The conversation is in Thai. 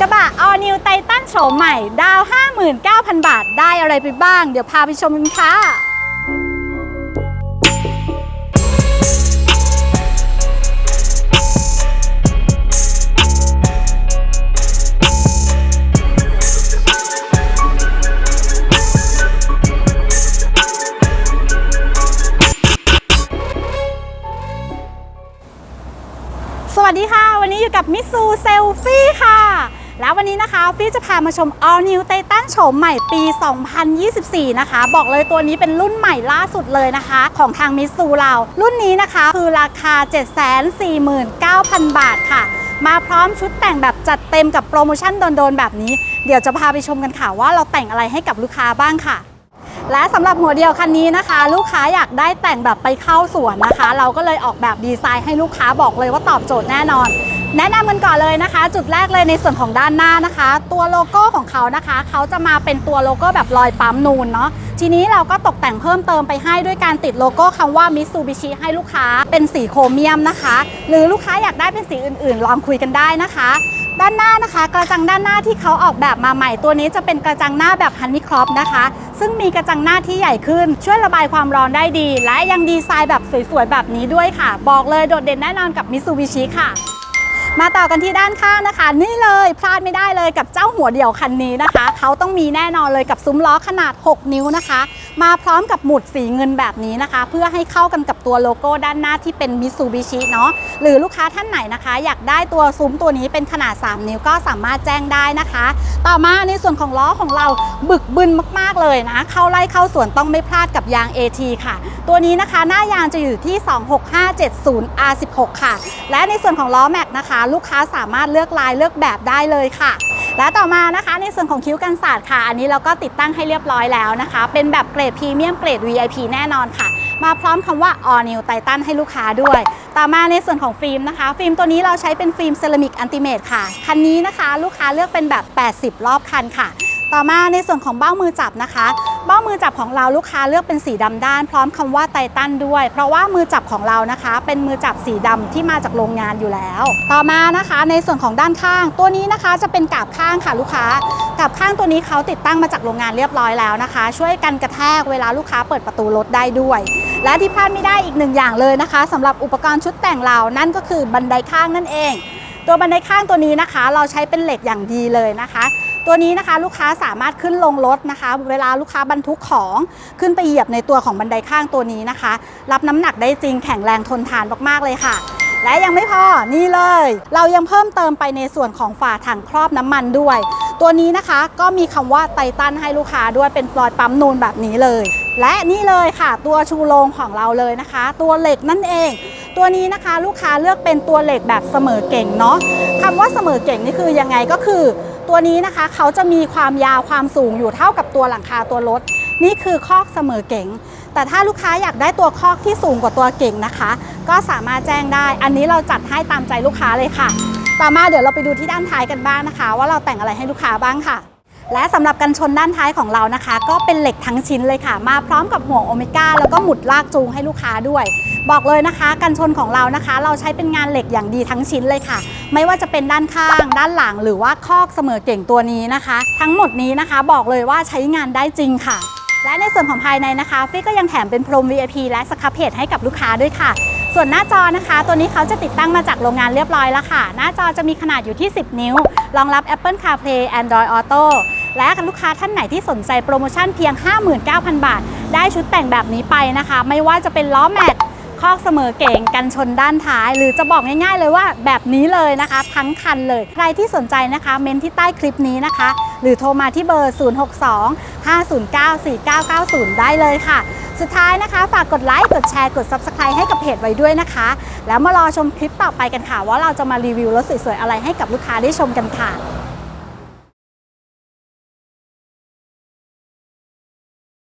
กระบะ All New Titan โฉมใหม่ ดาว 59,000 บาทได้อะไรไปบ้าง เดี๋ยวพาไปชมกันค่ะสวัสดีค่ะ วันนี้อยู่กับมิซูเซลฟี่ค่ะ แล้ววันนี้นะคะฟี่จะพามาชม All New Titan โฉมใหม่ปี 2024 นะคะ บอกเลยตัวนี้เป็นรุ่นใหม่ล่าสุดเลยนะคะ ของทางมิซูเรา รุ่นนี้นะคะคือราคา 749,000 บาทค่ะ มาพร้อมชุดแต่งแบบจัดเต็มกับโปรโมชั่นโดนๆแบบนี้ เดี๋ยวจะพาไปชมกันค่ะว่าเราแต่งอะไรให้กับลูกค้าบ้างค่ะและสำหรับหัวเดียวคันนี้นะคะ ลูกค้าอยากได้แต่งแบบไปเข้าสวนนะคะ เราก็เลยออกแบบดีไซน์ให้ลูกค้าบอกเลยว่าตอบโจทย์แน่นอน แนะนำกันก่อนเลยนะคะ จุดแรกเลยในส่วนของด้านหน้านะคะ ตัวโลโก้ของเขานะคะ เขาจะมาเป็นตัวโลโก้แบบรอยปั๊มนูนเนาะทีนี้เราก็ตกแต่งเพิ่มเติมไปให้ด้วยการติดโลโก้คำว่า Mitsubishi ให้ลูกค้าเป็นสีโครเมียมนะคะ หรือลูกค้าอยากได้เป็นสีอื่นๆ ลองคุยกันได้นะคะ ด้านหน้านะคะ กระจังด้านหน้าที่เขาออกแบบมาใหม่ตัวนี้จะเป็นกระจังหน้าแบบฮันนี่ครอปนะคะ ซึ่งมีกระจังหน้าที่ใหญ่ขึ้น ช่วยระบายความร้อนได้ดี และยังดีไซน์แบบสวยๆแบบนี้ด้วยค่ะ บอกเลยโดดเด่นแน่นอนกับมิ t ซูบิชิค่ะ มาต่อกันที่ด้านข้างนะคะ นี่เลยพลาดไม่ได้เลยกับเจ้าหัวเดี่ยวคันนี้นะคะ เขาต้องมีแน่นอนเลยกับซุ้มล้อขนาด 6 นิ้วนะคะ มาพร้อมกับหมุดสีเงินแบบนี้นะคะ เพื่อให้เข้ากันกับตัวโลโก้ด้านหน้าที่เป็นมิ t ซูบิชิเนาะหรือลูกค้าท่านไหนนะคะ อยากได้ตัวซุ้มตัวนี้เป็นขนาด 3 นิ้วก็สามารถแจ้งได้นะคะ ต่อมาในส่วนของล้อของเราบึกบึนมาก ๆ เลยนะ เข้าไล่เข้าสวนต้องไม่พลาดกับยาง AT ค่ะ ตัวนี้นะคะหน้ายางจะอยู่ที่ 26570 R16 ค่ะ และในส่วนของล้อแม็กนะคะ ลูกค้าสามารถเลือกลายเลือกแบบได้เลยค่ะและต่อมานะคะในส่วนของคิ้วกันศาสตร์ค่ะ อันนี้เราก็ติดตั้งให้เรียบร้อยแล้วนะคะ เป็นแบบเกรดพรีเมียมเกรด VIP แน่นอนค่ะ มาพร้อมคำว่า All New Titan ให้ลูกค้าด้วย ต่อมาในส่วนของฟิล์มนะคะ ฟิล์มตัวนี้เราใช้เป็นฟิล์มเซรามิกอันติเมตค่ะ คันนี้นะคะ ลูกค้าเลือกเป็นแบบ 80 รอบคันค่ะ ต่อมาในส่วนของเบ้ามือจับนะคะ เบ้ามือจับของเราลูกค้าเลือกเป็นสีดำด้าน พร้อมคำว่าไททันด้วย เพราะว่ามือจับของเรานะคะ เป็นมือจับสีดำที่มาจากโรงงานอยู่แล้ว ต่อมานะคะในส่วนของด้านข้าง ตัวนี้นะคะจะเป็นกาบข้างค่ะลูกค้ากาบข้างตัวนี้เขาติดตั้งมาจากโรงงานเรียบร้อยแล้วนะคะ ช่วยกันกระแทกเวลาลูกค้าเปิดประตูรถได้ด้วย และที่พลาดไม่ได้อีกหนึ่งอย่างเลยนะคะสำหรับอุปกรณ์ชุดแต่งเรานั่นก็คือบันไดข้างนั่นเอง ตัวบันไดข้างตัวนี้นะคะ เราใช้เป็นเหล็กอย่างดีเลยนะคะ ตัวนี้นะคะลูกค้าสามารถขึ้นลงรถนะคะ เวลาลูกค้าบรรทุกของขึ้นไปเหยียบในตัวของบันไดข้างตัวนี้นะคะ รับน้ำหนักได้จริงแข็งแรงทนทานมากๆเลยค่ะ และยังไม่พอนี่เลย เรายังเพิ่มเติมไปในส่วนของฝาถังครอบน้ำมันด้วย ตัวนี้นะคะก็มีคำว่าไททันให้ลูกค้าด้วยเป็นปลอยปั๊มนูนแบบนี้เลย และนี่เลยค่ะ ตัวชูโรงของเราเลยนะคะ ตัวเหล็กนั่นเองตัวนี้นะคะลูกค้าเลือกเป็นตัวเหล็กแบบเสมอเก่งเนาะคำว่าเสมอเก่งนี่คือยังไงก็คือ ตัวนี้นะคะเขาจะมีความยาวความสูงอยู่เท่ากับตัวหลังคาตัวรถ นี่คือคอกเสมอเก่งแต่ถ้าลูกค้าอยากได้ตัวคอกที่สูงกว่าตัวเก่งนะคะ ก็สามารถแจ้งได้ อันนี้เราจัดให้ตามใจลูกค้าเลยค่ะ ต่อมาเดี๋ยวเราไปดูที่ด้านท้ายกันบ้างนะคะ ว่าเราแต่งอะไรให้ลูกค้าบ้างค่ะและสำหรับกันชนด้านท้ายของเรานะคะ ก็เป็นเหล็กทั้งชิ้นเลยค่ะ มาพร้อมกับห่วงโอเมก้าแล้วก็หมุดลากจูงให้ลูกค้าด้วย บอกเลยนะคะกันชนของเรานะคะ เราใช้เป็นงานเหล็กอย่างดีทั้งชิ้นเลยค่ะ ไม่ว่าจะเป็นด้านข้าง ด้านหลังหรือว่าคอกเสมอเก่งตัวนี้นะคะ ทั้งหมดนี้นะคะบอกเลยว่าใช้งานได้จริงค่ะ และในส่วนของภายในนะคะฟี่ก็ยังแถมเป็นพรม VIP และสครับเพจให้กับลูกค้าด้วยค่ะ ส่วนหน้าจอนะคะ ตัวนี้เขาจะติดตั้งมาจากโรงงานเรียบร้อยแล้วค่ะ หน้าจอจะมีขนาดอยู่ที่ 10 นิ้ว รองรับ Apple CarPlay Android Auto และลูกค้าท่านไหนที่สนใจโปรโมชั่นเพียง 59,000 บาท ได้ชุดแต่งแบบนี้ไปนะคะ ไม่ว่าจะเป็นล้อแม็ก คอกเสมอเก่งกันชนด้านท้าย หรือจะบอกง่ายๆเลยว่าแบบนี้เลยนะคะ ทั้งคันเลย ใครที่สนใจนะคะ เมนที่ใต้คลิปนี้นะคะ หรือโทรมาที่เบอร์ 062 509 4990 ได้เลยค่ะ สุดท้ายนะคะ ฝากกดไลค์กดแชร์กด Subscribe ให้กับเพจไว้ด้วยนะคะ แล้วมารอชมคลิปต่อไปกันค่ะ ว่าเราจะมารีวิวรถสวยๆอะไรให้กับลูกค้าได้ชมกันค่ะ